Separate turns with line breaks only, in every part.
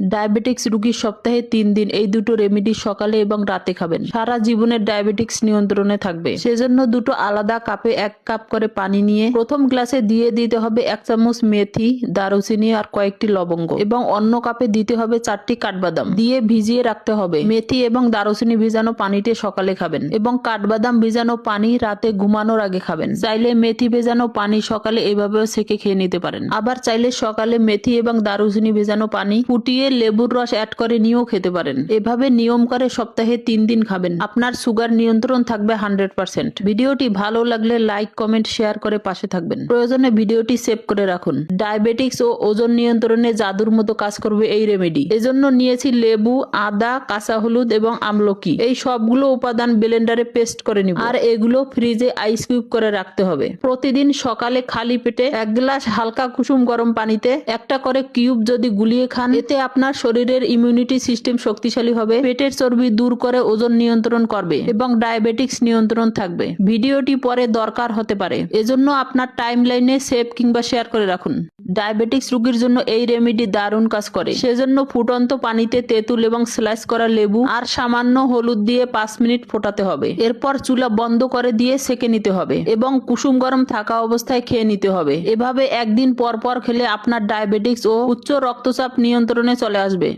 Diabetics রুগী সপ্তাহে তিন দিন। এই দুটো রেমেডি সকালে এবং রাতে খাবেন। সারা জীবনের ডায়াবেটিক্স নিয়ন্ত্রণে থাকবে। সেজন্য দুটো আলাদা কাপে এক কাপ করে পানি নিয়ে প্রথম গ্লাসে দিয়ে দিতে হবে এক চামচ মেথি, দারুচিনি আর কয়েকটি লবঙ্গ এবং অন্য কাপে দিতে হবে চারটি কাঠবাদাম। দিয়ে ভিজিয়ে রাখতে হবে। মেথি এবং দারুচিনি ভিজানো পানিতে সকালে খাবেন এবং কাঠবাদাম ভিজানো পানি রাতে ঘুমানোর আগে খাবেন। চাইলে মেথি ভেজানো পানি সকালে এভাবেও সেকে খেয়ে নিতে পারেন। আবার চাইলে সকালে মেথি এবং দারুচিনি ভেজানো পানি ফুটিয়ে লেবুর রস অ্যাড করে নিয়েও খেতে পারেন। এভাবে নিয়ম করে সপ্তাহে তিন দিন খাবেন। আপনার সুগার নিয়ন্ত্রণ থাকবে হান্ড্রেড পার্সেন্ট ভিডিওটি ভালো লাগলে লাইক কমেন্ট শেয়ার করে পাশে থাকবেন। প্রয়োজনে ভিডিওটি সেভ করে রাখুন। ডায়াবেটিক্স ও ওজন নিয়ন্ত্রণে জাদুর মতো কাজ করবে এই রেমেডি এজন্য নিয়েছি লেবু, আদা, কাঁচা হলুদ এবং আমলকি। এই সবগুলো উপাদান ব্লেন্ডারে পেস্ট করে নিব। আর এগুলো ফ্রিজে আইস কিউব করে রাখতে হবে। প্রতিদিন সকালে খালি পেটে এক গ্লাস হালকা কুসুম গরম পানিতে একটা করে কিউব যদি গুলিয়ে খান, এতে আপনার শরীরের ইমিউনিটি সিস্টেম শক্তিশালী হবে, পেটের চর্বি দূর করে ওজন নিয়ন্ত্রণ করবে এবং ডায়াবেটিক্স নিয়ন্ত্রণ থাকবে। ভিডিওটি পরে দরকার হতে পারে। এজন্য আপনার টাইম লাইনে সেভ কিংবা শেয়ার করে রাখুন। ডায়াবেটিক্স রোগীর জন্য এই রেমেডি দারুণ কাজ করে। সেজন্য ফুটন্ত পানিতে তেঁতুল এবং স্লাইস করা লেবু আর সামান্য হলুদ দিয়ে পাঁচ মিনিট ফোটাতে হবে। এরপর চুলা বন্ধ করে দিয়ে সেকে নিতে হবে এবং কুসুম গরম থাকা অবস্থায় খেয়ে নিতে হবে। এভাবে একদিন পর পর খেলে আপনার ডায়াবেটিক্স ও উচ্চ রক্তচাপ নিয়ন্ত্রণে চলে আসবে।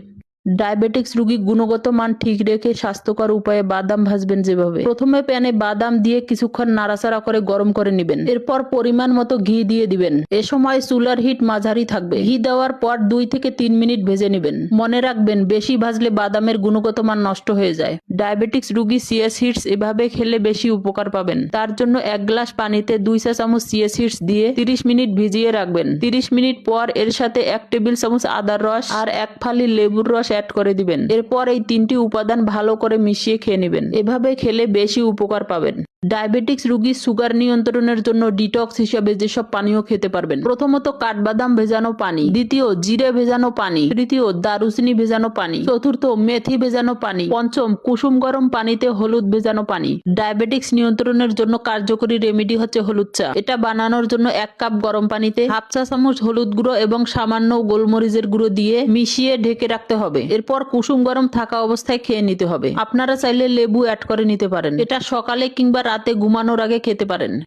ডায়াবেটিক্স রোগী গুণগত মান ঠিক রেখে স্বাস্থ্যকর উপায়ে বাদাম ভাজবেন যেভাবে। প্রথমে প্যানে বাদাম দিয়ে কিছুক্ষণ নাড়াচাড়া করে গরম করে নেবেন। এরপর পরিমাণ মতো ঘি দিয়ে দিবেন। এ সময় চুলার হিট মাঝারি থাকবে। ঘি দেওয়ার পর দুই থেকে তিন মিনিট ভেজে নেবেন। মনে রাখবেন, বেশি ভাজলে বাদামের গুণগত মান নষ্ট হয়ে যায়। ডায়াবেটিক্স রোগী সিএস হিটস এভাবে খেলে বেশি উপকার পাবেন। তার জন্য এক গ্লাস পানিতে দুই চা চামচ সিএস হিটস দিয়ে তিরিশ মিনিট ভিজিয়ে রাখবেন। তিরিশ মিনিট পর এর সাথে এক টেবিল চামচ আদার রস আর এক ফালি লেবুর রস অ্যাড করে দিবেন। এরপর এই তিনটি উপাদান ভালো করে মিশিয়ে খেয়ে নেবেন। এভাবে খেলে বেশি উপকার পাবেন। ডায়াবেটিক্স রোগী সুগার নিয়ন্ত্রণের জন্য ডিটক্স হিসেবে যেসব পানীয় খেতে পারবেন, প্রথমত কাঠবাদাম ভেজানো পানি, দ্বিতীয় জিরে ভেজানো পানি, তৃতীয় দারুচিনি ভেজানো পানি, চতুর্থ মেথি ভেজানো পানি, পঞ্চম কুসুম গরম পানিতে হলুদ ভেজানো পানি। ডায়াবেটিক্স নিয়ন্ত্রণের জন্য কার্যকরী রেমেডি হচ্ছে হলুদ চা। এটা বানানোর জন্য এক কাপ গরম পানিতে হাফ চা চামচ হলুদ গুঁড়ো এবং সামান্য গোলমরিচের গুঁড়ো দিয়ে মিশিয়ে ঢেকে রাখতে হবে। এরপর কুসুম গরম থাকা অবস্থায় খেয়ে নিতে হবে। আপনারা চাইলে লেবু অ্যাড করে নিতে পারেন। এটা সকালে কিংবা রাতে ঘুমানোর আগে খেতে পারেন।